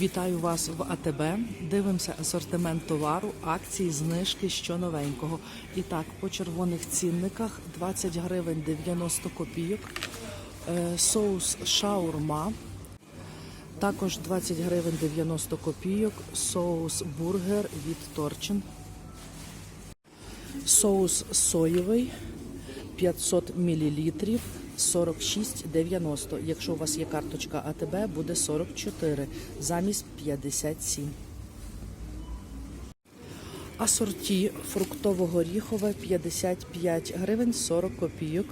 Вітаю вас в АТБ. Дивимося асортимент товару, акції, знижки, що новенького. І так, по червоних цінниках 20 гривень 90 копійок. Е, Соус шаурма. Також 20 гривень 90 копійок. Соус бургер від Торчин. Соус соєвий 500 мл 46,90. Якщо у вас є карточка АТБ, буде 44 замість 57. Асорті фруктово-горіхове 55 гривень 40 копійок.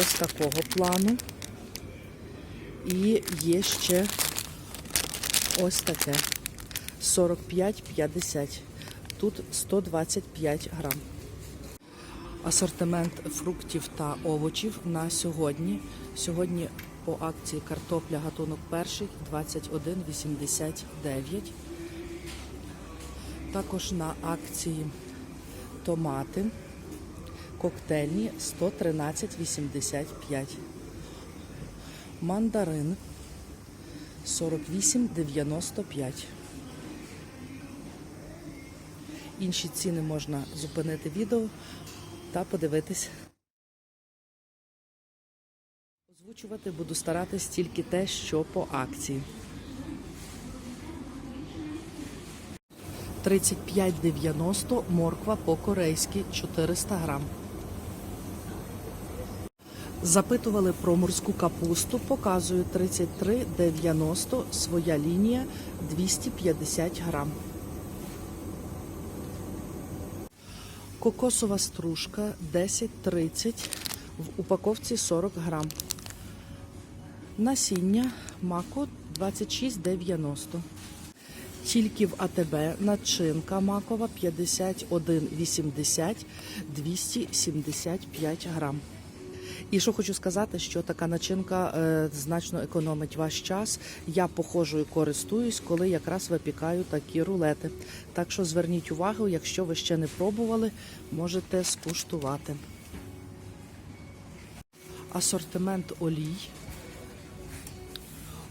Ось такого плану. І є ще ось таке 45,50. Тут 125 грам. Асортимент фруктів та овочів на сьогодні. Сьогодні по акції картопля гатунок перший 21,89. Також на акції томати коктейльні 113,85. Мандарин 48,95. Інші ціни можна зупинити відео та подивитись. Озвучувати буду старатись тільки те, що по акції. 35,90 морква по-корейськи 400 грам. Запитували про морську капусту. Показую 33,90 своя лінія 250 грам. Кокосова стружка 10,30 в упаковці 40 грам. Насіння маку 26,90. Тільки в АТБ начинка макова 51,80 275 грам. І що хочу сказати, що така начинка е, значно економить ваш час. Я похожою користуюсь, коли якраз випікаю такі рулети. Так що зверніть увагу, якщо ви ще не пробували, можете скуштувати. Асортимент олій.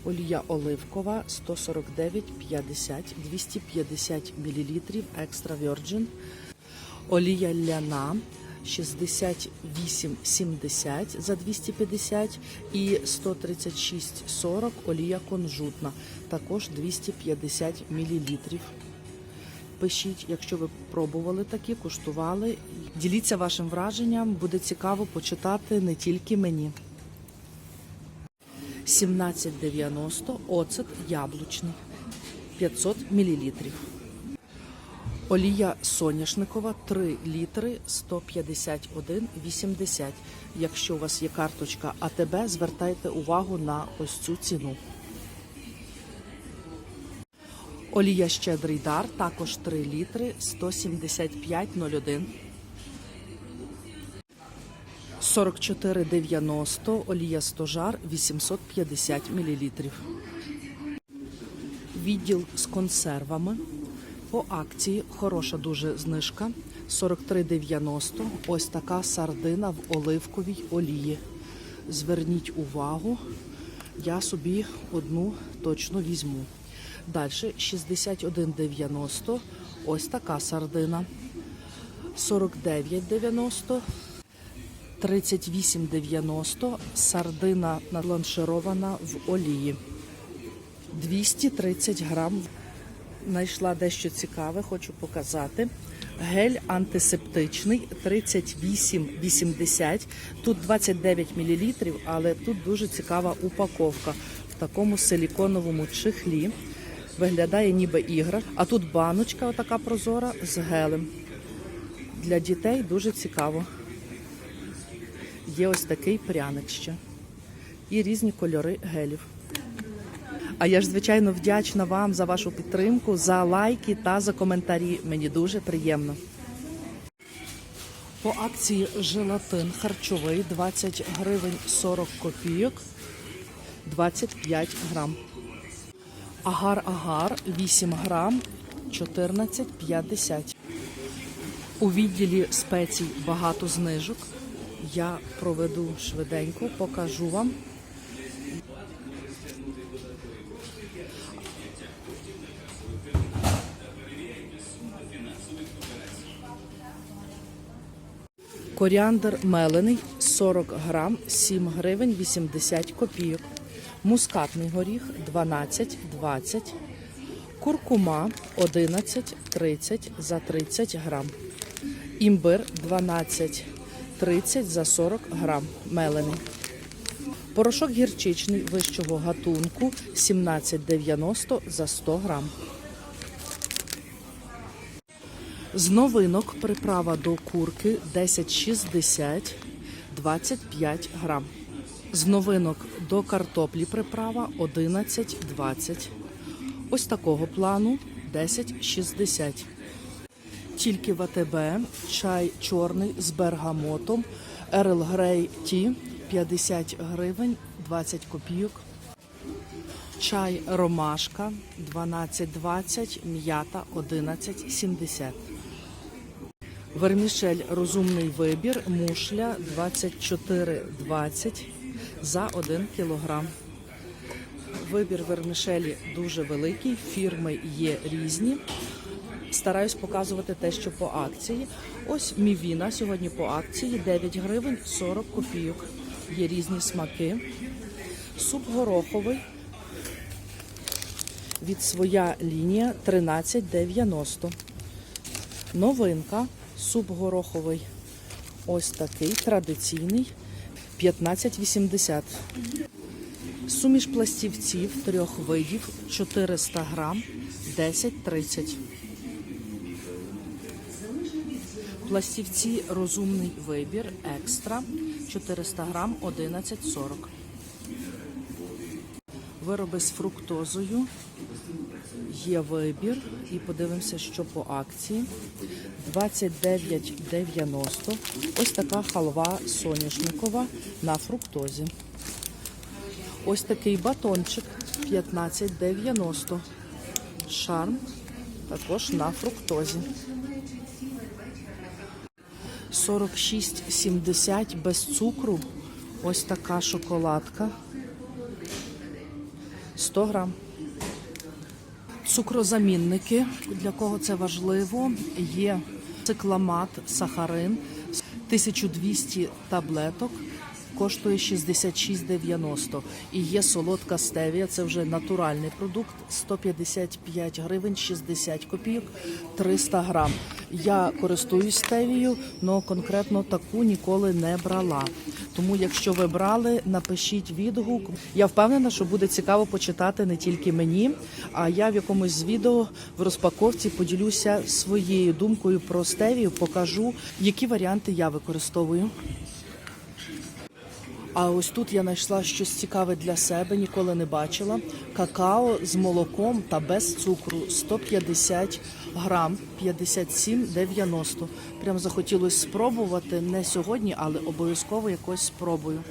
Олія оливкова 149,50, 250 мл, екстра virgin. Олія ляна 68,70 за 250 і 136,40 олія конжутна, також 250 мл. Пишіть, якщо ви пробували такі, куштували. Діліться вашим враженням, буде цікаво почитати не тільки мені. 17,90 оцет яблучний 500 мл. Олія соняшникова 3 літри 151,80. Якщо у вас є карточка АТБ, звертайте увагу на ось цю ціну. Олія щедрий дар, також 3 літри 175,01. 44,90 олія стожар 850 мл. Відділ з консервами. По акції хороша дуже знижка. 43,90. Ось така сардина в оливковій олії. Зверніть увагу, я собі одну точно візьму. Далі 61,90. Ось така сардина. 49,90. 38,90 сардина надланширована в олії. 230 грам. Знайшла дещо цікаве, хочу показати. Гель антисептичний 38,80. Тут 29 мл, але тут дуже цікава упаковка в такому силіконовому чехлі. Виглядає ніби ігра. А тут баночка, отака прозора з гелем. Для дітей дуже цікаво. Є ось такий пряник ще. І різні кольори гелів. А я ж, звичайно, вдячна вам за вашу підтримку, за лайки та за коментарі. Мені дуже приємно. По акції желатин харчовий 20 гривень 40 копійок, 25 грам. Агар-агар 8 грам 14,50. У відділі спецій багато знижок. Я проведу швиденько, покажу вам. Коріандр мелений 40 грам, 7 гривень 80 копійок. Мускатний горіх 12, 20. Куркума 11, 30 за 30 грам. Імбир 12, 30 за 40 грам. Мелений. Порошок гірчичний вищого гатунку 17,90 за 100 грам. З новинок приправа до курки 10,60 25 грам. З новинок до картоплі приправа 11,20. Ось такого плану 10,60. Тільки в АТБ чай чорний з бергамотом Ерл Грей Ті 50 гривень 20 копійок. Чай ромашка 12,20, м'ята 11,70. Вермішель розумний вибір, мушля 24,20 за 1 кілограм. Вибір вермішелі дуже великий, фірми є різні. Стараюсь показувати те, що по акції. Ось мівіна сьогодні по акції 9 гривень 40 копійок. Є різні смаки. Суп гороховий від своя лінія 13,90. Новинка. Суп гороховий. Ось такий традиційний 15,80. Суміш пластівців трьох видів 400 грам 10,30. Пластівці розумний вибір екстра 400 грам 11,40. Вироби з фруктозою. Є вибір. І подивимося, що по акції. 29,90. Ось така халва соняшникова на фруктозі. Ось такий батончик 15,90. Шарм також на фруктозі. 46,70 без цукру. Ось така шоколадка. 100 грам. Цукрозамінники, для кого це важливо, є цикламат, сахарин, 1200 таблеток, коштує 66,90. І є солодка стевія, це вже натуральний продукт, 155 гривень 60 копійок, 300 грам. Я користуюсь стевією, але конкретно таку ніколи не брала. Тому, якщо ви брали, напишіть відгук. Я впевнена, що буде цікаво почитати не тільки мені, а я в якомусь з відео в розпаковці поділюся своєю думкою про стевію, покажу, які варіанти я використовую. А ось тут я знайшла щось цікаве для себе, ніколи не бачила. Какао з молоком та без цукру 150 грам 57,90. Прям захотілося спробувати не сьогодні, але обов'язково якось спробую.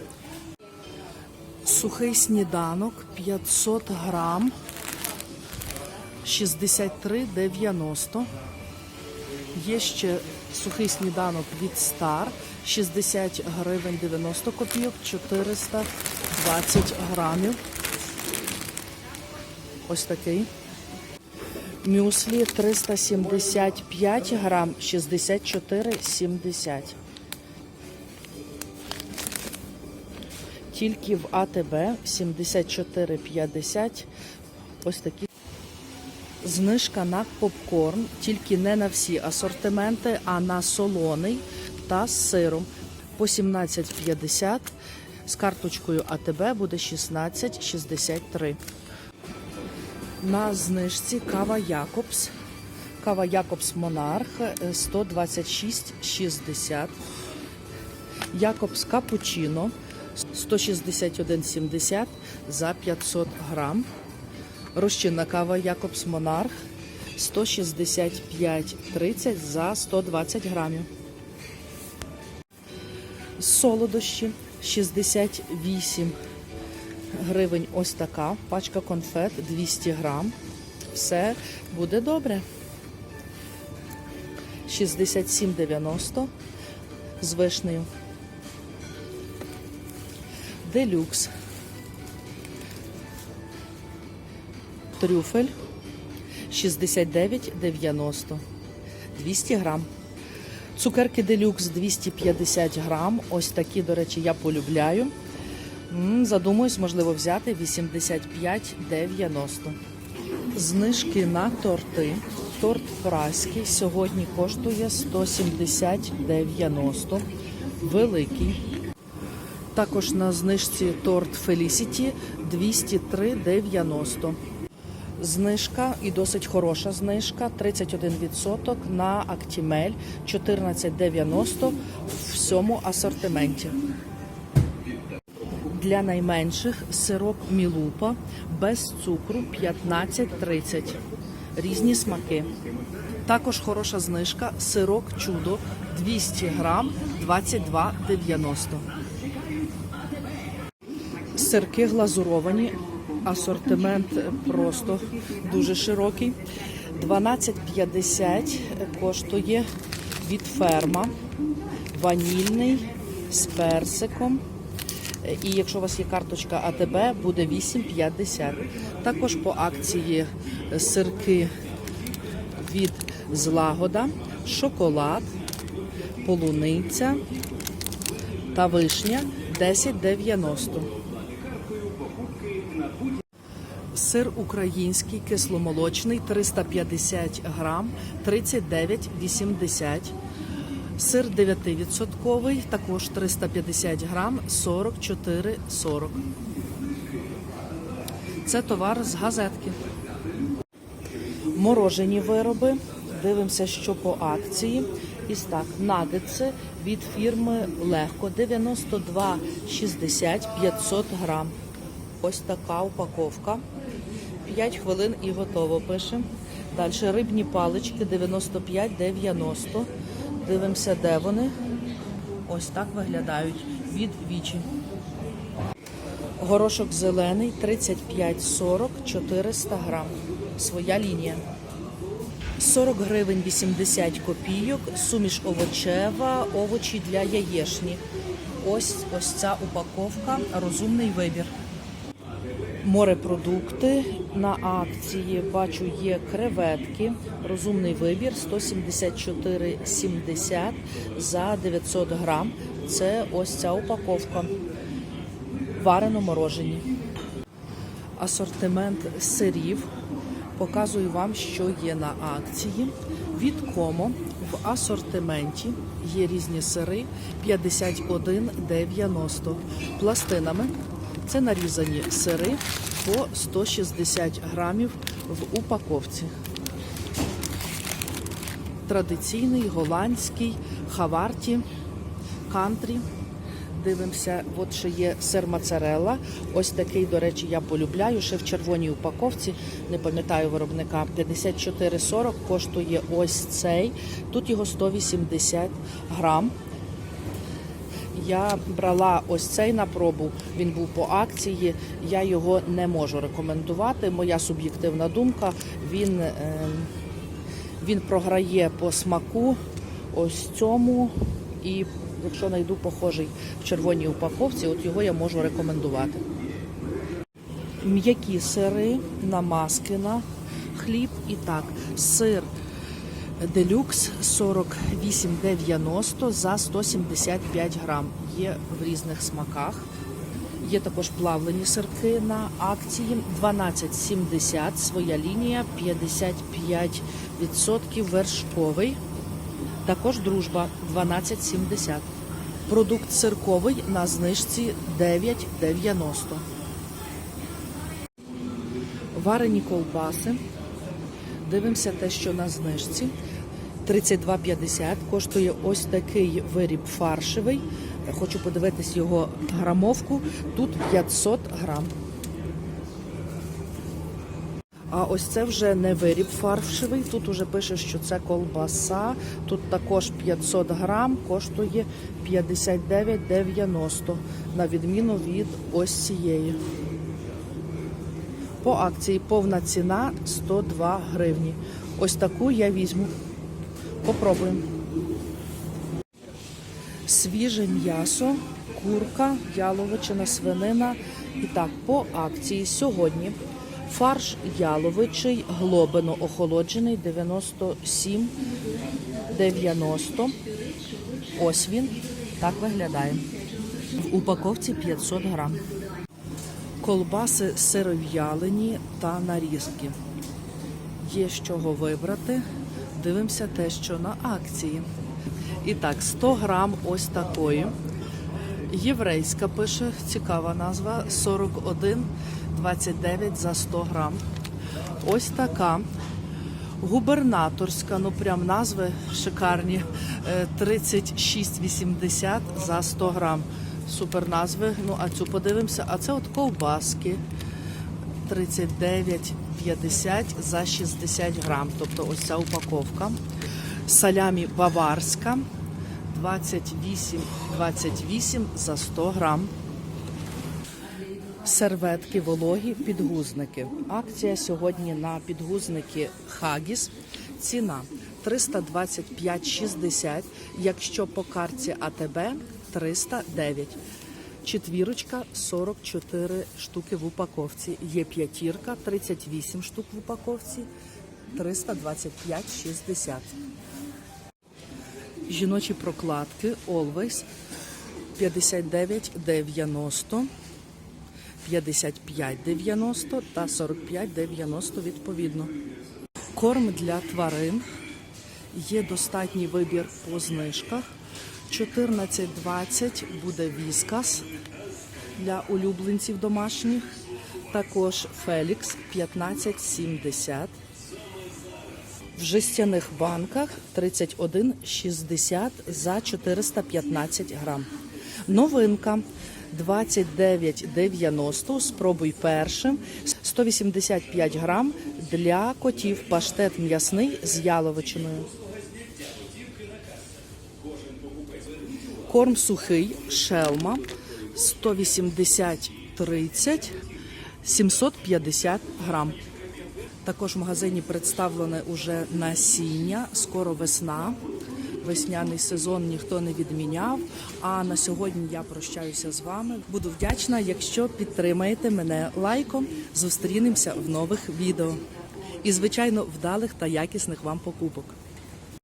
Сухий сніданок 500 грам 63,90. Є ще сухий сніданок від Стар 60 гривень 90 копійок, 420 грамів. Ось такий. Мюслі 375 грам 64,70. Тільки в АТБ 74,50. Ось такі. Знижка на попкорн, тільки не на всі асортименти, а на солоний та з сиром по 17,50. З карточкою АТБ буде 16,63. На знижці кава Якобс. Кава Якобс Монарх е, 126,60. Якобс Капучино 161,70 за 500 грам. Розчинна кава Якобс Монарх 165,30 за 120 грамів. Солодощі 68 гривень. Ось така пачка конфет 200 грам. Все буде добре. 67,90 з вишнею. Делюкс. Трюфель 69,90. 200 грам. Цукерки делюкс 250 грам. Ось такі, до речі, я полюбляю. Задумуюсь, можливо, взяти 85,90. Знижки на торти. Торт праський сьогодні коштує 170,90. Великий. Також на знижці торт Felicity 203,90. Знижка і досить хороша знижка 31% на Актімель 14,90 в всьому асортименті. Для найменших сироп Мілупа без цукру 15,30. Різні смаки. Також хороша знижка сирок чудо 200 грам 22,90. Сирки глазуровані, асортимент просто дуже широкий. 12,50 коштує від ферма, ванільний з персиком. І якщо у вас є карточка АТБ, буде 8,50. Також по акції сирки від злагода, шоколад, полуниця та вишня 10,90. Сир український кисломолочний 350 грам 39,80. Сир 9% також 350 грам 44,40. Це товар з газетки. Морожені вироби. Дивимося, що по акції. І так, нагетси від фірми Легко 92,60 500 грам. Ось така упаковка. 5 хвилин і готово пише. Далі рибні палички 95,90. Дивимося, де вони. Ось так виглядають від вічі. Горошок зелений 35,40 400 грам. Своя лінія. 40 гривень 80 копійок, суміш овочева, овочі для яєшні. Ось ось ця упаковка, розумний вибір. Морепродукти на акції бачу є креветки. Розумний вибір 174,70 за 900 грам. Це ось ця упаковка. Варено морожені. Асортимент сирів. Показую вам, що є на акції. Від Комо в асортименті є різні сири 51,90 пластинами. Це нарізані сири по 160 грамів в упаковці. Традиційний голландський хаварті, кантрі. Дивимося, от ще є сир моцарелла. Ось такий, до речі, я полюбляю. Ще в червоній упаковці, не пам'ятаю виробника. 54,40 коштує ось цей. Тут його 180 грам. Я брала ось цей на пробу, він був по акції. Я його не можу рекомендувати. Моя суб'єктивна думка. Він, е, він програє по смаку ось цьому. І якщо знайду похожий в червоній упаковці, от його я можу рекомендувати. М'які сири, намазкина, хліб і так. Сир Делюкс 48,90 за 175 грам. Є в різних смаках. Є також плавлені сирки на акції 12,70, своя лінія 55% вершковий. Також дружба 12,70. Продукт сирковий на знижці 9,90. Варені ковбаси. Дивимося те, що на знижці. 32,50 коштує ось такий виріб фаршевий. Хочу подивитись його грамовку. Тут 500 грам. А ось це вже не виріб фаршевий. Тут уже пише, що це колбаса. Тут також 500 грам, коштує 59,90 на відміну від ось цієї. По акції повна ціна 102 гривні. Ось таку я візьму. Попробуємо. Свіже м'ясо, курка, яловичина, свинина. І так, по акції сьогодні фарш яловичий, глобино охолоджений 97,90. Ось він так виглядає. В упаковці 500 грам. Колбаси сиров'ялені та нарізки. Є з чого вибрати. Дивимося те, що на акції. І так, 100 грам ось такої. Єврейська пише, цікава назва 41,29 за 100 грам. Ось така. Губернаторська, ну прям назви шикарні. е, 36,80 за 100 грам. Супер назви. Ну а цю подивимося. А це от ковбаски. 39,50 за 60 грам. Тобто ось ця упаковка. Салямі баварська 28,28 за 100 грам. Серветки вологі, підгузники. Акція сьогодні на підгузники Хагіс. Ціна 325,60. Якщо по карті АТБ 309. Четвірочка 44 штуки в упаковці. Є п'ятірка 38 штук в упаковці. 325,60. Жіночі прокладки Always 59,90. 55,90 та 45,90 відповідно. Корм для тварин. Є достатній вибір по знижках. 14,20 буде віскас для улюбленців домашніх. Також Фелікс 15,70. В жестяних банках 31,60 за 415 грам. Новинка 29,90. Спробуй першим. 185 грам для котів. Паштет м'ясний з яловичиною. Корм сухий шелма 180-30 750 грам. Також в магазині представлене уже насіння. Скоро весна. Весняний сезон ніхто не відміняв. А на сьогодні я прощаюся з вами. Буду вдячна, якщо підтримаєте мене лайком. Зустрінемося в нових відео. І, звичайно, вдалих та якісних вам покупок.